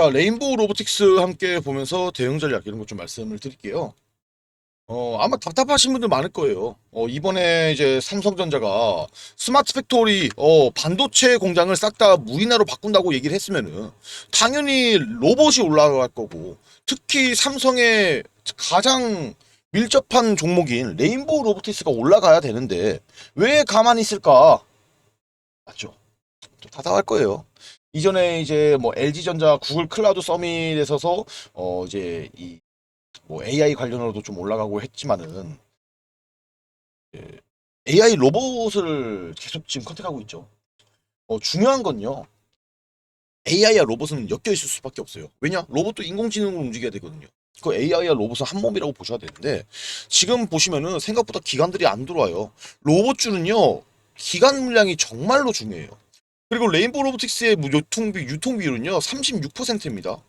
자, 레인보우 로보틱스 함께 보면서 대응 전략 이런 것 좀 말씀을 드릴게요. 어, 아마 답답하신 분들 많을 거예요. 어, 이번에 이제 삼성전자가 스마트 팩토리, 어, 반도체 공장을 싹 다 무인화로 바꾼다고 얘기를 했으면은, 당연히 로봇이 올라갈 거고, 특히 삼성의 가장 밀접한 종목인 레인보우 로보틱스가 올라가야 되는데, 왜 가만히 있을까? 맞죠? 좀 답답할 거예요. 이전에 이제 뭐 LG전자 구글 클라우드 서밋에서서 어 이제 이 뭐 AI 관련으로도 좀 올라가고 했지만은 예, AI 로봇을 계속 지금 컨택하고 있죠. 어 중요한 건요. AI와 로봇은 엮여 있을 수밖에 없어요. 왜냐? 로봇도 인공지능으로 움직여야 되거든요. 그 AI와 로봇은 한 몸이라고 보셔야 되는데 지금 보시면은 생각보다 기관들이 안 들어와요. 로봇주는요. 기관 물량이 정말로 중요해요. 그리고 레인보우 로보틱스의 무- 유통비 유통 비율은요 36%입니다.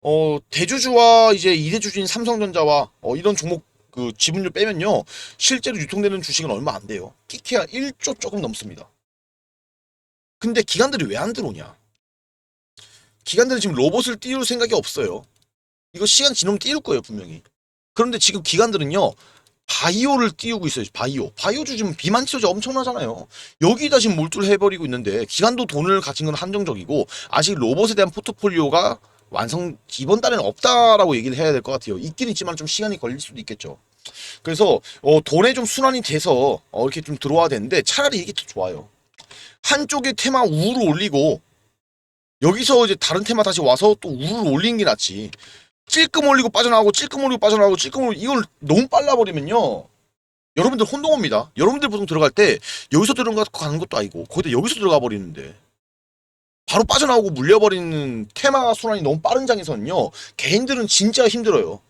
어 대주주와 이제 이대주주인 삼성전자와 어, 이런 종목 그 지분율 빼면요 실제로 유통되는 주식은 얼마 안 돼요. 끼케야 1조 조금 넘습니다. 근데 기관들이 왜 안 들어오냐? 기관들은 지금 로봇을 띄울 생각이 없어요. 이거 시간 지나면 띄울 거예요 분명히. 그런데 지금 기관들은요 바이오를 띄우고 있어요. 바이오. 바이오주 지금 비만 치료제 엄청나잖아요. 여기다 지금 몰두를 해버리고 있는데 기간도 돈을 가진 건 한정적이고 아직 로봇에 대한 포트폴리오가 완성 이번 달에는 없다라고 얘기를 해야 될 것 같아요. 있긴 있지만 좀 시간이 걸릴 수도 있겠죠. 그래서 어, 돈에 좀 순환이 돼서 어, 이렇게 좀 들어와야 되는데 차라리 이게 더 좋아요. 한쪽에 테마 우를 올리고 여기서 이제 다른 테마 다시 와서 또 우를 올리는 게 낫지. 찔끔 올리고 빠져나가고 찔끔 올리고 빠져나가고 찔끔 올리고 이걸 너무 빨라버리면요. 여러분들 혼동합니다. 여러분들 보통 들어갈 때 여기서 들어가는 것도 아니고 거기다 여기서 들어가 버리는데 바로 빠져나오고 물려버리는 테마 순환이 너무 빠른 장에서는요 개인들은 진짜 힘들어요.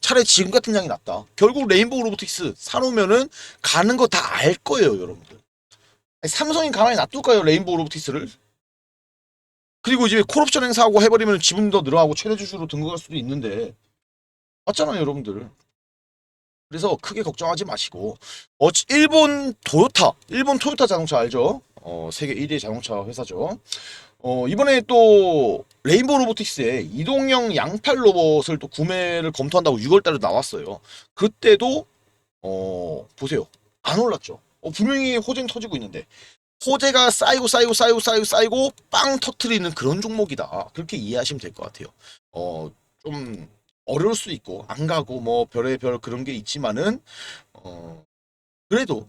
차라리 지금 같은 양이 낫다. 결국 레인보우 로보틱스 사놓으면은 가는 거 다 알 거예요, 여러분들. 아니, 삼성이 가만히 놔둘까요, 레인보우 로보틱스를? 그리고 이제 콜옵션 행사하고 해버리면 지분 더 늘어나고 최대 주주로 등극할 수도 있는데 맞잖아요, 여러분들. 그래서 크게 걱정하지 마시고 어 일본 토요타 일본 토요타 자동차 알죠? 어 세계 1위 자동차 회사죠. 어 이번에 또 레인보우 로보틱스의 이동형 양팔 로봇을 또 구매를 검토한다고 6월달에 나왔어요. 그때도 어 보세요 안 올랐죠. 어 분명히 호재는 터지고 있는데 호재가 쌓이고 쌓이고 쌓이고 쌓이고 쌓이고 빵 터트리는 그런 종목이다. 그렇게 이해하시면 될 것 같아요. 어 좀 어려울 수 있고 안 가고 뭐 별의 별 그런 게 있지만은 어 그래도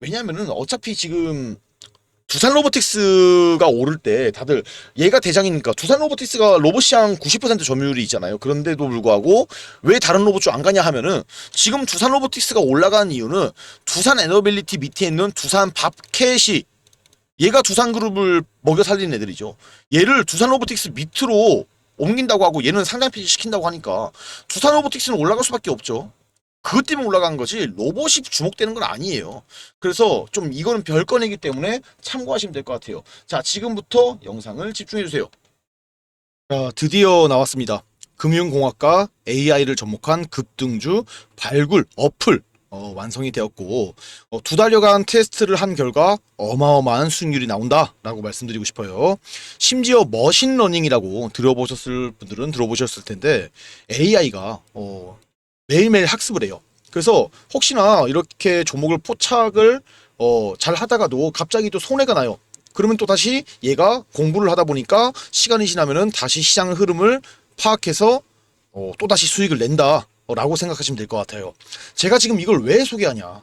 왜냐면은 어차피 지금 두산 로보틱스가 오를 때 다들 얘가 대장이니까 두산 로보틱스가 로봇 시장 90% 점유율이 있잖아요. 그런데도 불구하고 왜 다른 로봇 쪽안 가냐 하면은 지금 두산 로보틱스가 올라간 이유는 두산 에너빌리티 밑에 있는 두산 밥캣이 얘가 두산 그룹을 먹여 살리는 애들이죠. 얘를 두산 로보틱스 밑으로 옮긴다고 하고 얘는 상장 폐지 시킨다고 하니까 두산 로보틱스는 올라갈 수밖에 없죠. 그것 때문에 올라간 거지 로봇이 주목되는 건 아니에요. 그래서 좀 이거는 별건이기 때문에 참고하시면 될 것 같아요. 자, 지금부터 영상을 집중해 주세요. 자, 드디어 나왔습니다. 금융공학과 AI를 접목한 급등주 발굴 어플 어, 완성이 되었고 어, 두 달여간 테스트를 한 결과 어마어마한 수익률이 나온다라고 말씀드리고 싶어요. 심지어 머신러닝이라고 들어보셨을 분들은 들어보셨을 텐데 AI가 어, 매일매일 학습을 해요. 그래서 혹시나 이렇게 종목을 포착을 어, 잘 하다가도 갑자기 또 손해가 나요. 그러면 또 다시 얘가 공부를 하다 보니까 시간이 지나면은 다시 시장 흐름을 파악해서 어, 또 다시 수익을 낸다. 라고 생각하시면 될 것 같아요. 제가 지금 이걸 왜 소개하냐?